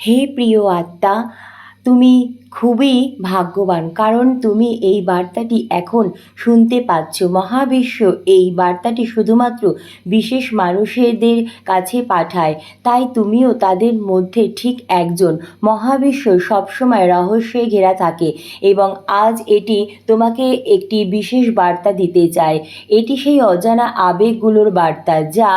হে প্রিয় আত্মা, তুমি খুবই ভাগ্যবান, কারণ তুমি এই বার্তাটি এখন শুনতে পাচ্ছ। মহাবিশ্ব এই বার্তাটি শুধুমাত্র বিশেষ মানুষদের কাছে পাঠায়, তাই তুমিও তাদের মধ্যে ঠিক একজন। মহাবিশ্ব সবসময় রহস্যে ঘেরা থাকে এবং আজ এটি তোমাকে একটি বিশেষ বার্তা দিতে চায়। এটি সেই অজানা আবেগগুলোর বার্তা যা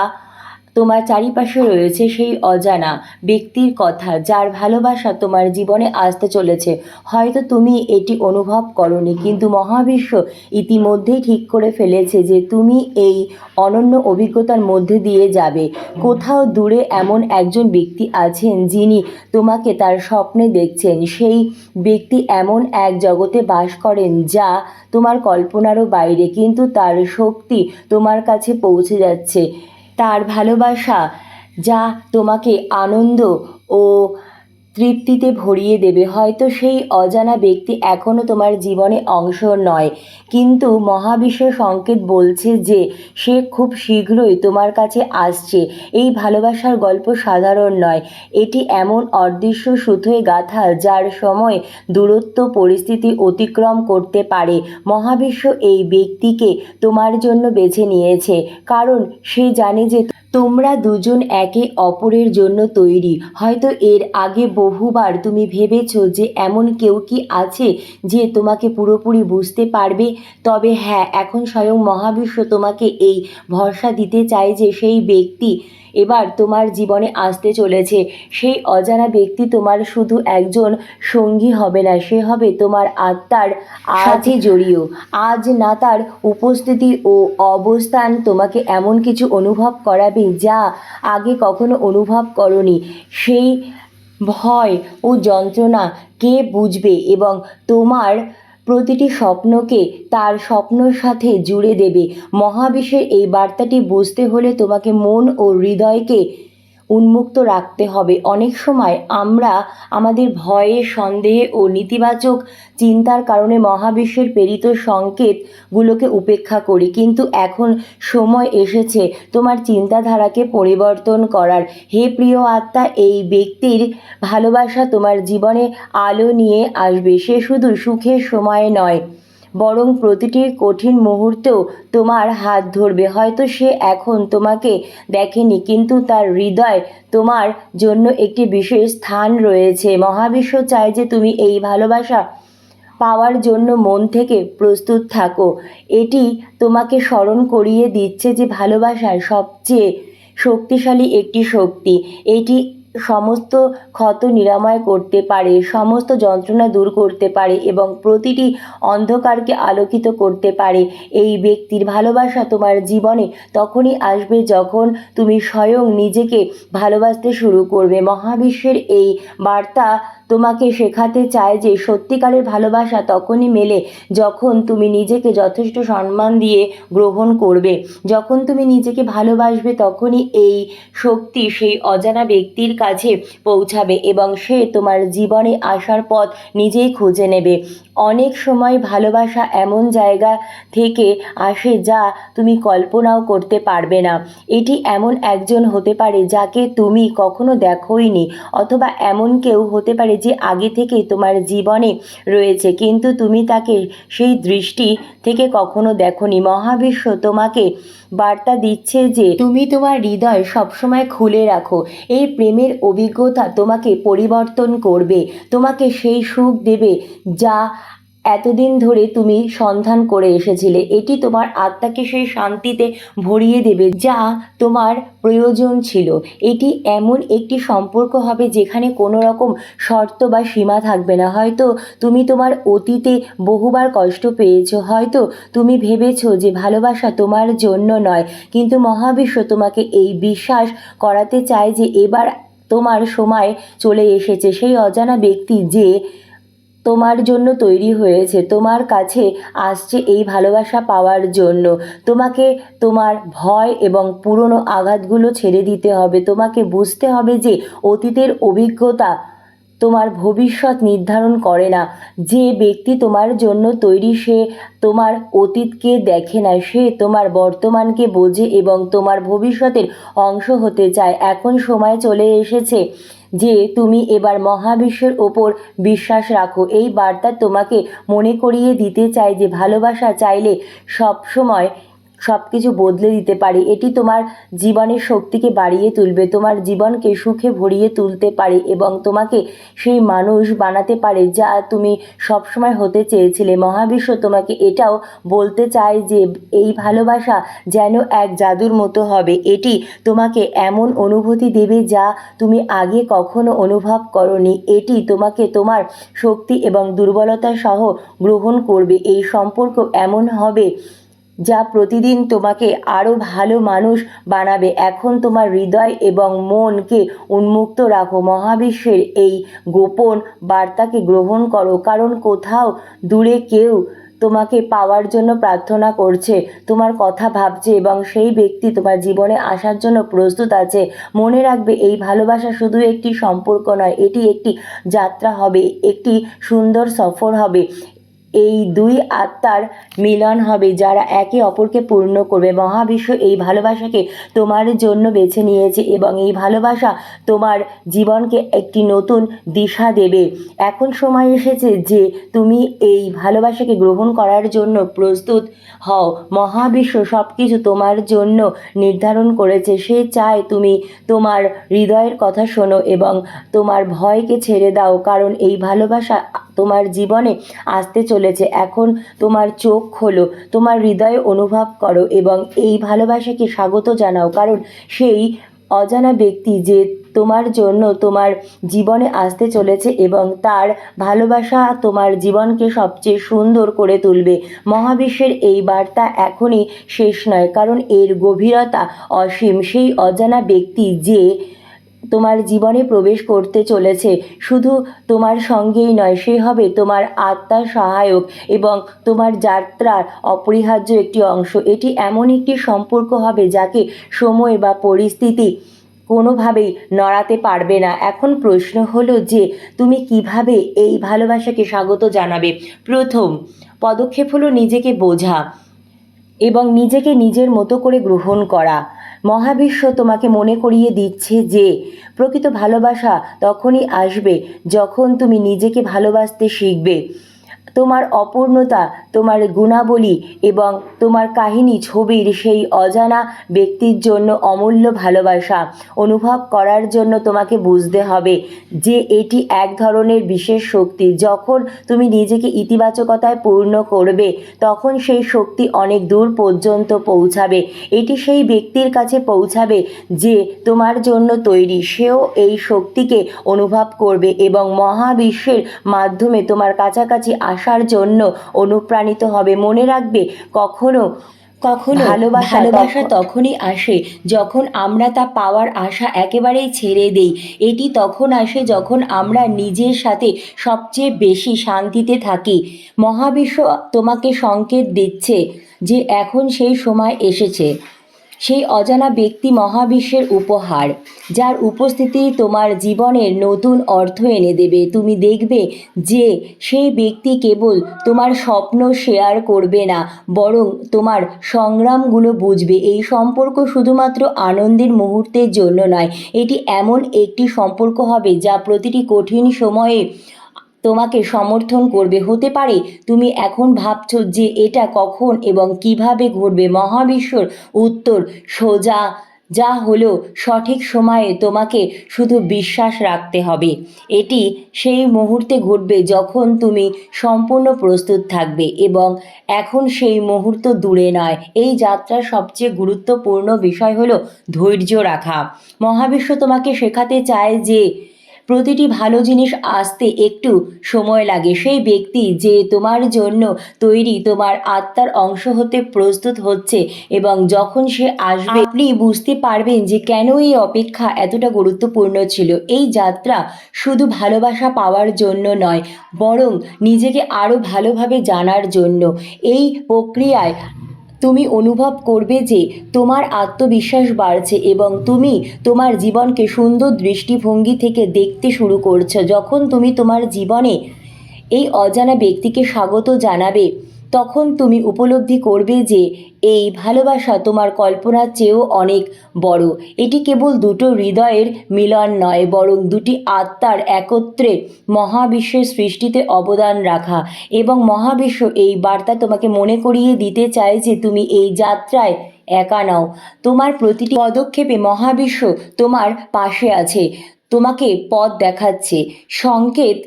তোমার চারিপাশে রয়েছে সেই অজানা ব্যক্তির কথা, যার ভালোবাসা তোমার জীবনে আসতে চলেছে। হয়তো তুমি এটি অনুভব করনি, কিন্তু মহাবিশ্ব ইতিমধ্যেই ঠিক করে ফেলেছে যে তুমি এই অনন্য অভিজ্ঞতার মধ্যে দিয়ে যাবে। কোথাও দূরে এমন একজন ব্যক্তি আছেন যিনি তোমাকে তার স্বপ্নে দেখছেন। সেই ব্যক্তি এমন এক জগতে বাস করেন যা তোমার কল্পনারও বাইরে, কিন্তু তার শক্তি তোমার কাছে পৌঁছে যাচ্ছে। তার ভালোবাসা যা তোমাকে আনন্দ ও তৃপ্তিতে ভরিয়ে দেবে। হয়তো সেই অজানা ব্যক্তি এখনও তোমার জীবনে অংশ নয়। কিন্তু মহাবিশ্ব সংকেত বলছে যে, সে খুব শীঘ্রই তোমার কাছে আসছে। এই ভালোবাসার গল্প সাধারণ নয়। এটি এমন অদৃশ্য সুতোয় গাথা যার সময় দূরত্ব পরিস্থিতি অতিক্রম করতে পারে। মহাবিশ্ব এই ব্যক্তিকে তোমার জন্য বেছে নিয়েছে। কারণ সে জানে যে তোমরা দুজন একে অপরের জন্য তৈরি। হয়তো এর আগে বহুবার তুমি ভেবেছ যে এমন কেউ কি আছে যে তোমাকে পুরোপুরি বুঝতে পারবে? তবে হ্যাঁ এখন স্বয়ং মহাবিশ্ব তোমাকে এই ভরসা দিতে চায় যে সেই ব্যক্তি এবার তোমার জীবনে আসতে চলেছে। সেই অজানা ব্যক্তি তোমার শুধু একজন সঙ্গী হবে না সে হবে তোমার আত্মার সাথে জড়িয়ে আজ না তার উপস্থিতি ও অবস্থান তোমাকে এমন কিছু অনুভব করাবে যা আগে কখনো অনুভব করনি। সেই ভয় ও যন্ত্রণা কে বুঝবে এবং তোমার প্রতিটি স্বপ্নকে তার স্বপ্নর সাথে জুড়ে দেবে। মহাবিশ্বের এই বার্তাটি বুঝতে হলে তোমাকে মন ও হৃদয়কে উন্মুক্ত রাখতে হবে। অনেক সময় আমরা আমাদের ভয়ে, সন্দেহে ও নেতিবাচক চিন্তার কারণে মহাবিশ্বের প্রেরিত সংকেতগুলোকে উপেক্ষা করি। কিন্তু এখন সময় এসেছে তোমার চিন্তাধারাকে পরিবর্তন করার। হে প্রিয় আত্মা, এই ব্যক্তির ভালোবাসা তোমার জীবনে আলো নিয়ে আসবে। সে শুধু সুখের সময় নয় বরং প্রতিটি কঠিন মুহূর্তেও তোমার হাত ধরবে। হয়তো সে এখন তোমাকে দেখেনি, কিন্তু তার হৃদয় তোমার জন্য একটি বিশেষ স্থান রয়েছে। মহাবিশ্ব চায় যে তুমি এই ভালোবাসা পাওয়ার জন্য মন থেকে প্রস্তুত থাকো। এটি তোমাকে স্মরণ করিয়ে দিচ্ছে যে ভালোবাসার সবচেয়ে শক্তিশালী একটি শক্তি। এটি সমস্ত ক্ষত নিরাময় করতে পারে, সমস্ত যন্ত্রণা দূর করতে পারে এবং প্রতিটি অন্ধকারকে আলোকিত করতে পারে। এই ব্যক্তির ভালোবাসা তোমার জীবনে তখনই আসবে যখন তুমি স্বয়ং নিজেকে ভালোবাসতে শুরু করবে। মহাবিশ্বের এই বার্তা তোমাকে শেখাতে চায় যে সত্যিকারের ভালোবাসা তখনই মেলে যখন তুমি নিজেকে যথেষ্ট সম্মান দিয়ে গ্রহণ করবে। যখন তুমি নিজেকে ভালোবাসবে তখনই এই শক্তি সেই অজানা ব্যক্তির কাছে পৌঁছাবে এবং সে তোমার জীবনে আসার পথ নিজেই খুঁজে নেবে। অনেক সময় ভালোবাসা এমন জায়গা থেকে আসে যা তুমি কল্পনাও করতে পারবে না। এটি এমন একজন হতে পারে যাকে তুমি কখনো দেখোইনি অথবা এমন কেউ হতে পারে যে আগে থেকে তোমার জীবনে রয়েছে, কিন্তু তুমি তাকে সেই দৃষ্টি থেকে কখনো দেখোনি। মহাবিশ্ব তোমাকে বার্তা দিচ্ছে যে তুমি তোমার হৃদয় সবসময় খুলে রাখো। এই প্রেমের অভিজ্ঞতা তোমাকে পরিবর্তন করবে, তোমাকে সেই সুখ দেবে যা এতদিন ধরে তুমি সন্ধান করে এসেছিলে। এটি তোমার আত্মাকে সেই শান্তিতে ভরিয়ে দেবে যা তোমার প্রয়োজন ছিল। এটি এমন একটি সম্পর্ক হবে যেখানে কোনো রকম শর্ত বা সীমা থাকবে না। হয়তো তুমি তোমার অতীতে বহুবার কষ্ট পেয়েছ। হয়তো তুমি ভেবেছো যে ভালোবাসা তোমার জন্য নয়, কিন্তু মহাবিশ্ব তোমাকে এই বিশ্বাস করাতে চায় যে এবার তোমার সময় চলে এসেছে। সেই অজানা ব্যক্তি যে তোমার জন্য তৈরি হয়েছে। তোমার কাছে আসছে এই ভালোবাসা পাওয়ার জন্য। তোমাকে তোমার ভয় এবং পুরনো আঘাতগুলো ছেড়ে দিতে হবে। তোমাকে বুঝতে হবে যে অতীতের অভিজ্ঞতা তোমার ভবিষ্যৎ নির্ধারণ করে না। যে ব্যক্তি তোমার জন্য তৈরি, সে তোমার অতীতকে দেখে না। সে তোমার বর্তমানকে বোঝে এবং তোমার ভবিষ্যতের অংশ হতে চায়। এখন সময় চলে এসেছে যে তুমি এবার মহাবিশ্বের ওপর বিশ্বাস রাখো। এই বার্তা তোমাকে মনে করিয়ে দিতে চাই যে ভালোবাসা চাইলে সব সময় সব কিছু বদলে দিতে পারে। এটি তোমার জীবনের শক্তিকে বাড়িয়ে তুলবে, তোমার জীবনকে সুখে ভরিয়ে তুলতে পারে এবং তোমাকে সেই মানুষ বানাতে পারে যা তুমি সবসময় হতে চেয়েছিলে। মহাবিশ্ব তোমাকে এটাও বলতে চায় যে, এই ভালোবাসা যেন এক জাদুর মতো হবে। এটি তোমাকে এমন অনুভূতি দেবে যা তুমি আগে কখনো অনুভব করনি। এটি তোমাকে তোমার শক্তি এবং দুর্বলতা সহ গ্রহণ করবে। এই সম্পর্ক এমন হবে যা প্রতিদিন তোমাকে আরও ভালো মানুষ বানাবে। এখন তোমার হৃদয় এবং মনকে উন্মুক্ত রাখো। মহাবিশ্বের এই গোপন বার্তাকে গ্রহণ করো। কারণ কোথাও দূরে কেউ তোমাকে পাওয়ার জন্য প্রার্থনা করছে, তোমার কথা ভাবছে এবং সেই ব্যক্তি তোমার জীবনে আসার জন্য প্রস্তুত আছে। মনে রাখবে, এই ভালোবাসা শুধু একটি সম্পর্ক নয়, এটি একটি যাত্রা হবে, একটি সুন্দর সফর হবে। এই দুই আত্মার মিলন হবে, যারা একে অপরকে পূর্ণ করবে। মহাবিশ্ব এই ভালোবাসাকে তোমার জন্য বেছে নিয়েছে এবং এই ভালোবাসা তোমার জীবনকে একটি নতুন দিশা দেবে। এখন সময় এসেছে যে তুমি এই ভালোবাসাকে গ্রহণ করার জন্য প্রস্তুত হও। মহাবিশ্ব সব কিছু তোমার জন্য নির্ধারণ করেছে। সে চায় তুমি তোমার হৃদয়ের কথা শোনো এবং তোমার ভয়কে ছেড়ে দাও, কারণ এই ভালোবাসা তোমার জীবনে আসতে চলেছে এখন তোমার চোখ খোলো, তোমার হৃদয়ে অনুভব করো এবং এই ভালোবাসাকে স্বাগত জানাও, কারণ সেই অজানা ব্যক্তি যে তোমার জন্য তোমার জীবনে আসতে চলেছে এবং তার ভালোবাসা তোমার জীবনকে সবচেয়ে সুন্দর করে তুলবে। মহাবিশ্বের এই বার্তা এখনই শেষ নয়, কারণ এর গভীরতা অসীম। সেই অজানা ব্যক্তি যে তোমার জীবনে প্রবেশ করতে চলেছে। শুধু তোমার সঙ্গেই নয়, সে হবে তোমার আত্মার সহায়ক এবং তোমার যাত্রার অপরিহার্য একটি অংশ। এটি এমন একটি সম্পর্ক হবে যাকে সময় বা পরিস্থিতি কোনোভাবেই নড়াতে পারবে না। এখন প্রশ্ন হলো যে, তুমি কীভাবে এই ভালোবাসাকে স্বাগত জানাবে? প্রথম, পদক্ষেপ হলো নিজেকে বোঝা এবং নিজেকে নিজের মতো করে গ্রহণ করা। মহাবিশ্ব তোমাকে মনে করিয়ে দিচ্ছে যে, প্রকৃত ভালোবাসা তখনই আসবে যখন তুমি নিজেকে ভালোবাসতে শিখবে। তোমার অপূর্ণতা, তোমার গুণাবলী এবং তোমার কাহিনী, ছবির সেই অজানা ব্যক্তির জন্য অমূল্য ভালোবাসা অনুভব করার জন্য তোমাকে বুঝতে হবে যে এটি এক ধরনের বিশেষ শক্তি। যখন তুমি নিজেকে ইতিবাচকতায় পূর্ণ করবে, তখন সেই শক্তি অনেক দূর পর্যন্ত পৌঁছাবে। এটি সেই ব্যক্তির কাছে পৌঁছাবে যে তোমার জন্য তৈরি। সেও এই শক্তিকে অনুভব করবে এবং মহাবিশ্বের মাধ্যমে তোমার কাছাকাছি আসার জন্য অনুপ্রাণিত হবে। মনে রাখবে কখনো কখনো ভালোবাসা ভালোবাসা তখনই আসে যখন আমরা তা পাওয়ার আশা একেবারেই ছেড়ে দেই। এটি তখন আসে যখন আমরা নিজের সাথে সবচেয়ে বেশি শান্তিতে থাকি। মহাবিশ্ব তোমাকে সংকেত দিচ্ছে যে এখন সেই সময় এসেছে। সেই অজানা ব্যক্তি মহাবিশ্বের উপহার, যার উপস্থিতি তোমার জীবনের নতুন অর্থ এনে দেবে। তুমি দেখবে যে সেই ব্যক্তি কেবল তোমার স্বপ্ন শেয়ার করবে না, বরং তোমার সংগ্রামগুলো বুঝবে। এই সম্পর্ক শুধুমাত্র আনন্দের মুহূর্তের জন্য নয়, এটি এমন একটি সম্পর্ক হবে যা প্রতিটি কঠিন সময়ে তোমাকে সমর্থন করবে, হতে পারে তুমি এখন ভাবছ যে এটা কখন এবং কীভাবে ঘটবে। মহাবিশ্বর উত্তর সোজা, যা হলো সঠিক সময়ে তোমাকে শুধু বিশ্বাস রাখতে হবে। এটি সেই মুহূর্তে ঘটবে যখন তুমি সম্পূর্ণ প্রস্তুত থাকবে এবং এখন সেই মুহূর্ত দূরে নয়। এই যাত্রার সবচেয়ে গুরুত্বপূর্ণ বিষয় হলো ধৈর্য রাখা। মহাবিশ্ব তোমাকে শেখাতে চায় যে প্রতিটি ভালো জিনিস আসতে একটু সময় লাগে। সেই ব্যক্তি যে তোমার জন্য তৈরি, তোমার আত্মার অংশ হতে প্রস্তুত হচ্ছে এবং যখন সে আসবে, আপনি বুঝতে পারবেন যে কেন এই অপেক্ষা এতটা গুরুত্বপূর্ণ ছিল। এই যাত্রা শুধু ভালোবাসা পাওয়ার জন্য নয়, বরং নিজেকে আরও ভালোভাবে জানার জন্য। এই প্রক্রিয়ায় তুমি অনুভব করবে যে তোমার আত্মবিশ্বাস বাড়ছে এবং তুমি তোমার জীবনকে সুন্দর দৃষ্টিভঙ্গি থেকে দেখতে শুরু করছ। যখন তুমি তোমার জীবনে এই অজানা ব্যক্তিকে স্বাগত জানাবে তখন তুমি উপলব্ধি করবে যে এই ভালোবাসা তোমার কল্পনার চেয়েও অনেক বড়। এটি কেবল দুটো হৃদয়ের মিলন নয়, বরং দুটি আত্মার একত্রে মহাবিশ্বের সৃষ্টিতে অবদান রাখা। এবং মহাবিশ্ব এই বার্তা তোমাকে মনে করিয়ে দিতে চায় যে তুমি এই যাত্রায় একা নাও। তোমার প্রতিটি পদক্ষেপে মহাবিশ্ব তোমার পাশে আছে, তোমাকে পথ দেখাচ্ছে। সংকেত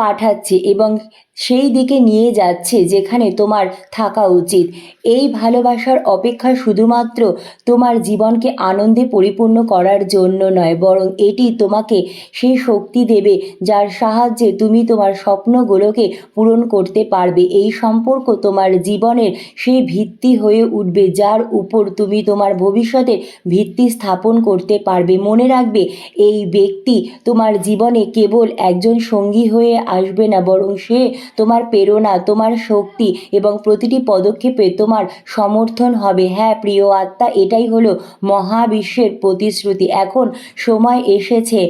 পাঠাচ্ছে এবং সেই দিকে নিয়ে যাচ্ছে যেখানে তোমার থাকা উচিত। এই ভালোবাসার অপেক্ষা শুধুমাত্র তোমার জীবনকে আনন্দে পরিপূর্ণ করার জন্য নয়, বরং এটি তোমাকে সেই শক্তি দেবে যার সাহায্যে তুমি তোমার স্বপ্নগুলোকে পূরণ করতে পারবে। এই সম্পর্ক তোমার জীবনের সেই ভিত্তি হয়ে উঠবে যার উপর তুমি তোমার ভবিষ্যতের ভিত্তি স্থাপন করতে পারবে। মনে রাখবে, এই ব্যক্তি তোমার জীবনে কেবল একজন সঙ্গী হয়ে আসবে না, বরং সে তোমার প্রেরণা, তোমার শক্তি এবং প্রতিটি পদক্ষেপে তোমার সমর্থন হবে। হ্যাঁ প্রিয় আত্মা, এটাই হলো মহাবিশ্বের প্রতিশ্রুতি। এখন সময় এসেছে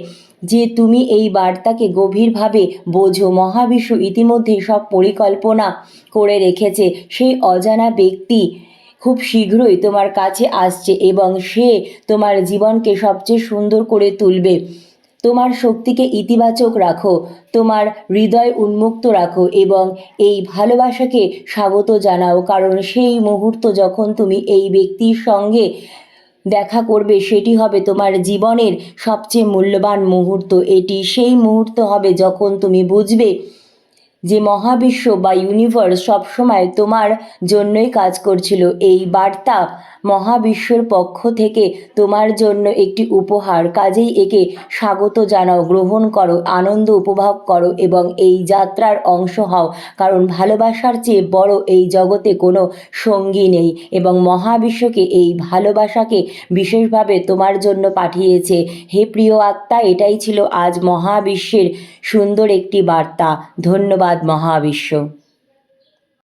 যে তুমি এই বার্তাকে গভীরভাবে বোঝো। মহাবিশ্ব ইতিমধ্যে সব পরিকল্পনা করে রেখেছে। সেই অজানা ব্যক্তি খুব শীঘ্রই তোমার কাছে আসছে এবং সে তোমার জীবনকে সবচেয়ে সুন্দর করে তুলবে। তোমার শক্তিকে ইতিবাচক রাখো, তোমার হৃদয় উন্মুক্ত রাখো এবং এই ভালোবাসাকে স্বাগত জানাও, কারণ সেই মুহূর্ত যখন তুমি এই ব্যক্তির সঙ্গে দেখা করবে, সেটি হবে তোমার জীবনের সবচেয়ে মূল্যবান মুহূর্ত। এটি সেই মুহূর্ত হবে যখন তুমি বুঝবে যে মহাবিশ্ব বা ইউনিভার্স সবসময় তোমার জন্যই কাজ করছিল। এই বার্তা মহাবিশ্বর পক্ষ থেকে তোমার জন্য একটি উপহার। কাজেই একে স্বাগত জানাও, গ্রহণ করো, আনন্দ উপভোগ করো এবং এই যাত্রার অংশ হও। কারণ ভালোবাসার চেয়ে বড় এই জগতে কোনো সঙ্গী নেই এবং মহাবিশ্বকে এই ভালোবাসাকে বিশেষভাবে তোমার জন্য পাঠিয়েছে। হে প্রিয় আত্মা, এটাই ছিল আজ মহাবিশ্বের সুন্দর একটি বার্তা। ধন্যবাদ মহাবিশ্ব।